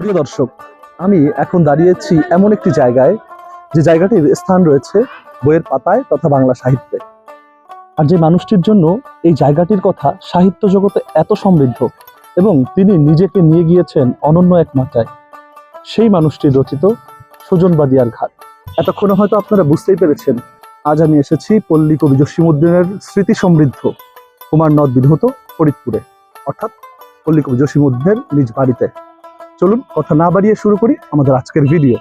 প্রিয় দর্শক, আমি এখন দাঁড়িয়েছি এমন একটি জায়গায় যে জায়গাটির স্থান রয়েছে বইয়ের পাতায় তথা বাংলা সাহিত্যে। আর যে মানুষটির জন্য এই জায়গাটির কথা সাহিত্য জগতে এত সমৃদ্ধ এবং তিনি নিজেকে নিয়ে গিয়েছেন অনন্য এক মাত্রায়, সেই মানুষটির রচিত সুজনবাদিয়ার ঘাট। এতক্ষণে হয়তো আপনারা বুঝতেই পেরেছেন, আজ আমি এসেছি পল্লী কবি জসিমুদ্দিনের স্মৃতি সমৃদ্ধ কুমার নদ বিধৌত ফরিদপুরে, অর্থাৎ পল্লী কবি জসিমুদ্দিনের নিজ বাড়িতে। চলুন কথা না বাড়িয়ে শুরু করি আমাদের আজকের ভিডিও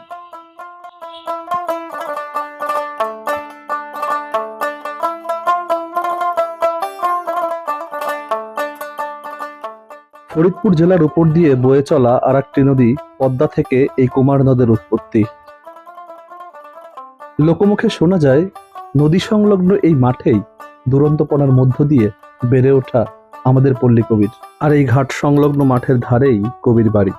ফরিদপুর জেলার উপর দিয়ে বয়ে চলা আর একটি নদী পদ্মা থেকে এই কুমার নদের উৎপত্তি। লোকমুখে শোনা যায়, নদী সংলগ্ন এই মাঠেই দুরন্তপনার মধ্য দিয়ে বেড়ে ওঠা আমাদের পল্লী কবির। আর এই ঘাট সংলগ্ন মাঠের ধারেই কবির বাড়ি।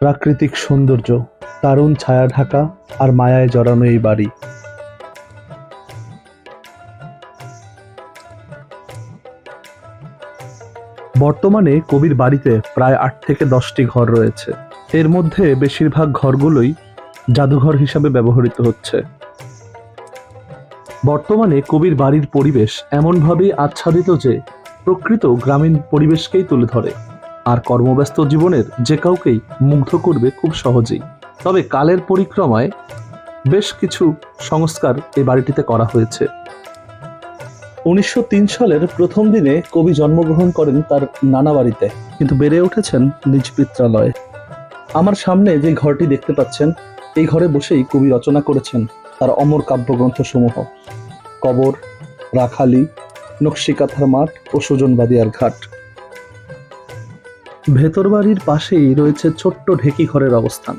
প্রাকৃতিক সৌন্দর্য, দারুণ ছায়া ঢাকা আর মায়ায় জড়ানো এই বাড়ি। বর্তমানে কবির বাড়িতে প্রায় আট থেকে দশটি ঘর রয়েছে। এর মধ্যে বেশিরভাগ ঘরগুলোই জাদুঘর হিসাবে ব্যবহৃত হচ্ছে। বর্তমানে কবির বাড়ির পরিবেশ এমনভাবেই আচ্ছাদিত যে প্রকৃত গ্রামীণ পরিবেশকেই তুলে ধরে। আর কর্মব্যস্ত জীবনের যে কাউকেই মুগ্ধ করবে খুব সহজেই। তবে কালের পরিক্রমায় বেশ কিছু সংস্কার এই বাড়িটিতে করা হয়েছে। উনিশশো তিন সালের প্রথম দিনে কবি জন্মগ্রহণ করেন তার নানা বাড়িতে, কিন্তু বেড়ে উঠেছেন নিজ পিত্রালয়ে। আমার সামনে যে ঘরটি দেখতে পাচ্ছেন, এই ঘরে বসেই কবি রচনা করেছেন তার অমর কাব্যগ্রন্থ সমূহ কবর, রাখালি, নকশিকাথার মাঠ ও সুজনবাদিয়ার ঘাট। ভেতর বাড়ির পাশেই রয়েছে ছোট্ট ঢেকি ঘরের অবস্থান,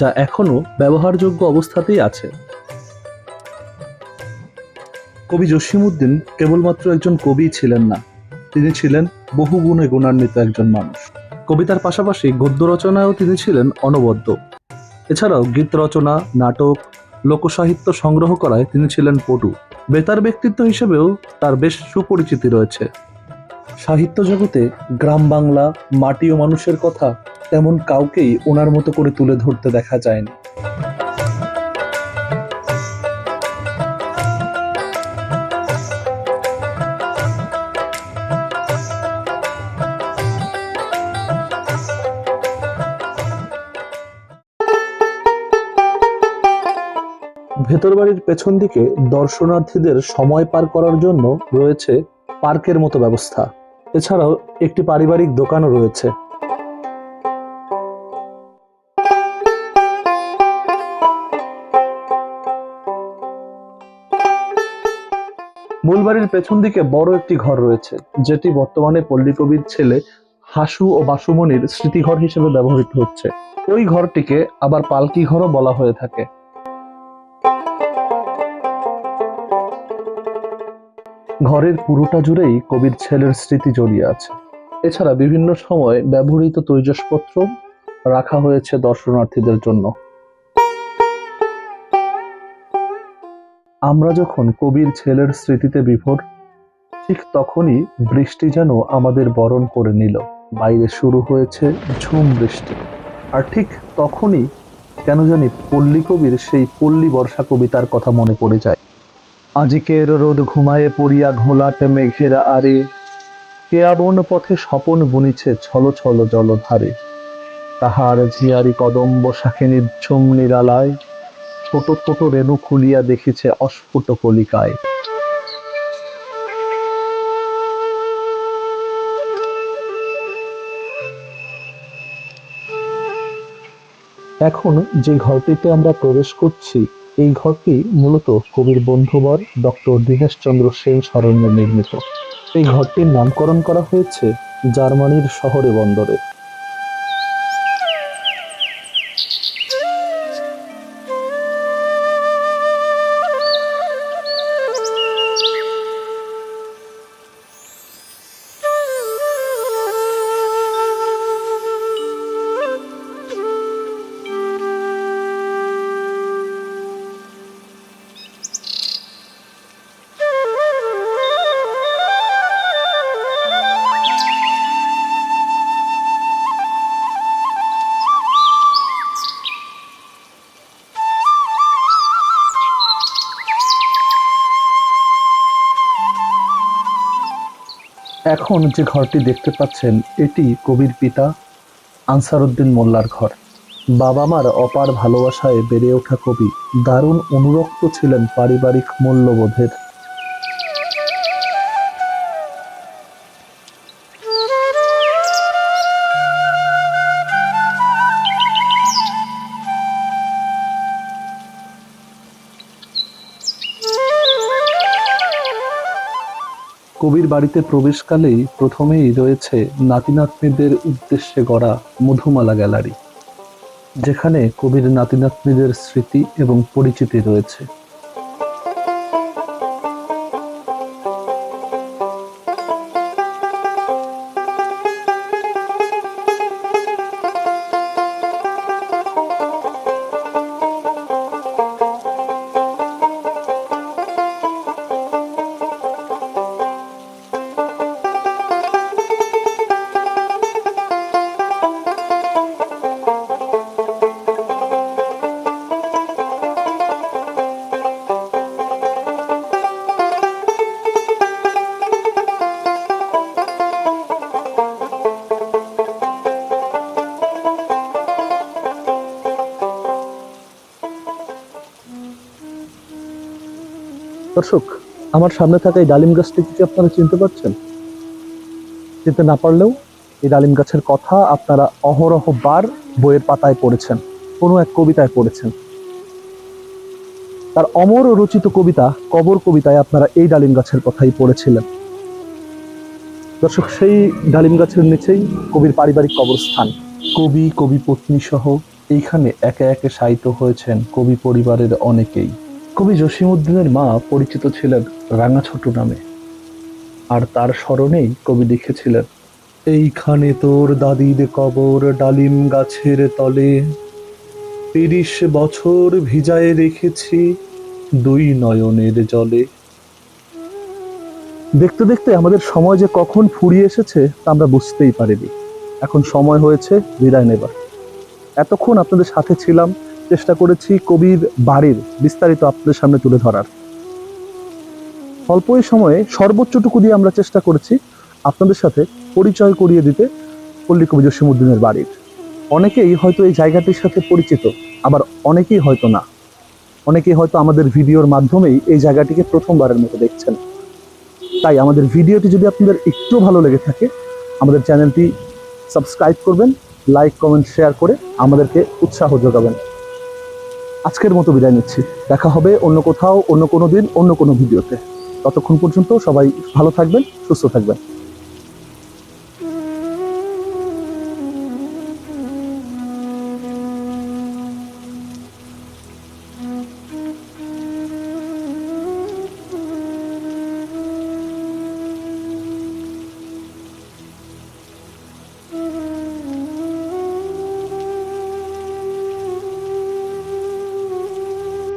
যা এখনও ব্যবহারযোগ্য অবস্থাতেই আছে। কবি জসিমউদ্দিন কেবলমাত্র একজন কবি ছিলেন না, তিনি ছিলেন বহু গুণে গুণান্বিত একজন মানুষ। কবিতার পাশাপাশি গদ্য রচনায়ও তিনি ছিলেন অনবদ্য। এছাড়াও গীত রচনা, নাটক, লোকসাহিত্য সংগ্রহ করায় তিনি ছিলেন পটু। বেতার ব্যক্তিত্ব হিসেবেও তার বেশ সুপরিচিতি রয়েছে। সাহিত্য জগতে গ্রাম বাংলা, মাটি ও মানুষের কথা তেমন কাউকেই ওনার মতো করে তুলে ধরতে দেখা যায়নি। ভেতর বাড়ির পেছন দিকে দর্শনার্থীদের সময় পার করার জন্য রয়েছে পার্কের মতো ব্যবস্থা। এছাড়াও একটি পারিবারিক দোকানও রয়েছে। মূল বাড়ির পেছন দিকে বড় একটি ঘর রয়েছে, যেটি বর্তমানে পল্লীকবির ছেলে হাসু ও বাসুমনির স্মৃতিঘর হিসেবে ব্যবহৃত হচ্ছে। ওই ঘরটিকে আবার পালকি ঘরও বলা হয়ে থাকে। ঘরের পুরোটা জুড়েই কবির ছেলের স্মৃতি জড়িয়ে আছে। এছাড়া বিভিন্ন সময় ব্যবহৃত তৈজসপত্র রাখা হয়েছে দর্শনার্থীদের জন্য। আমরা যখন কবির ছেলের স্মৃতিতে বিভোর, ঠিক তখনই বৃষ্টি যেন আমাদের বরণ করে নিল। বাইরে শুরু হয়েছে ঝুম বৃষ্টি। আর ঠিক তখনই কেন জানি পল্লী কবির সেই পল্লী বর্ষা কবিতার কথা মনে পড়ে যায়। আজিকের রোদ ঘুমায়ে পড়িয়া ঘোলাটে মেঘের আরে, কে আপন পথে স্বপন বুনিছে ছল ছল জলধারে? তাহার ঝিয়ারি কদম্ব শাখে নিঝুম নিরালায়, ছোট ছোট রেণু খুলিয়া দেখিছে অস্ফুট কলিকায়। এখন যে ঘরটিতে আমরা প্রবেশ করছি এই ঘরটি মূলত কবির বন্ধুবর ডক্টর দীনেশচন্দ্র সেন স্মরণে নির্মিত। এই ঘরটির নামকরণ করা হয়েছে জার্মানির শহরে বন্দরে। এখন যে ঘরটি দেখতে পাচ্ছেন, এটি কবির পিতা আনসারউদ্দিন মোল্লার ঘর। বাবা মার অপার ভালোবাসায় বেড়ে ওঠা কবি দারুণ অনুরক্ত ছিলেন পারিবারিক মূল্যবোধের কবির বাড়িতে প্রবেশকালেই প্রথমেই রয়েছে নাতি নাতনিদের উদ্দেশ্যে গড়া মধুমালা গ্যালারি, যেখানে কবির নাতিনাতনিদের স্মৃতি এবং পরিচিতি রয়েছে। দর্শক, আমার সামনে থাকা এই ডালিম গাছটি কি আপনারা চিনতে পারছেন? চিনতে না পারলেও এই ডালিম গাছের কথা আপনারা অহরহ বার বইয়ের পাতায় পড়েছেন, কোনো এক কবিতায় পড়েছেন। তার অমর রচিত কবিতা, কবর কবিতায় আপনারা এই ডালিম গাছের কথাই পড়েছিলেন। দর্শক, সেই ডালিম গাছের নিচেই কবির পারিবারিক কবরস্থান। কবি কবি পত্নী সহ এইখানে একে একে শায়িত হয়েছেন কবি পরিবারের অনেকেই। কবি জসিমউদ্দিনের মা পরিচিত ছিলেন রাঙা ছোট নামে। আর তার স্মরণেই কবি লিখেছিলেন, এইখানে তোর দাদির কবর ডালিম গাছের তলে। তিরিশ বছর ভিজায় রেখেছি দুই নয়নের জলে। দেখতে দেখতে আমাদের সময় যে কখন ফুরিয়ে এসেছে তা আমরা বুঝতেই পারিনি। এখন সময় হয়েছে বিদায় নেবার। এতক্ষণ আপনাদের সাথে ছিলাম চেষ্টা করেছি কবির বাড়ির বিস্তারিত আপনাদের সামনে তুলে ধরার। অল্প সময়ে সর্বোচ্চটুকু দিয়ে আমরা চেষ্টা করেছি আপনাদের সাথে পরিচয় করিয়ে দিতে পল্লী কবি জসিমুদ্দিনের বাড়ির। অনেকেই হয়তো এই জায়গাটির সাথে পরিচিত, আবার অনেকেই হয়তো না। অনেকেই হয়তো আমাদের ভিডিওর মাধ্যমেই এই জায়গাটিকে প্রথমবারের মতো দেখছেন। তাই আমাদের ভিডিওটি যদি আপনাদের একটু ভালো লেগে থাকে, আমাদের চ্যানেলটি সাবস্ক্রাইব করবেন, লাইক, কমেন্ট, শেয়ার করে আমাদেরকে উৎসাহ যোগাবেন। আজকের মতো বিদায় নিচ্ছি। দেখা হবে অন্য কোথাও, অন্য কোনো দিন, অন্য কোনো ভিডিওতে। ততক্ষণ পর্যন্ত সবাই ভালো থাকবেন, সুস্থ থাকবেন।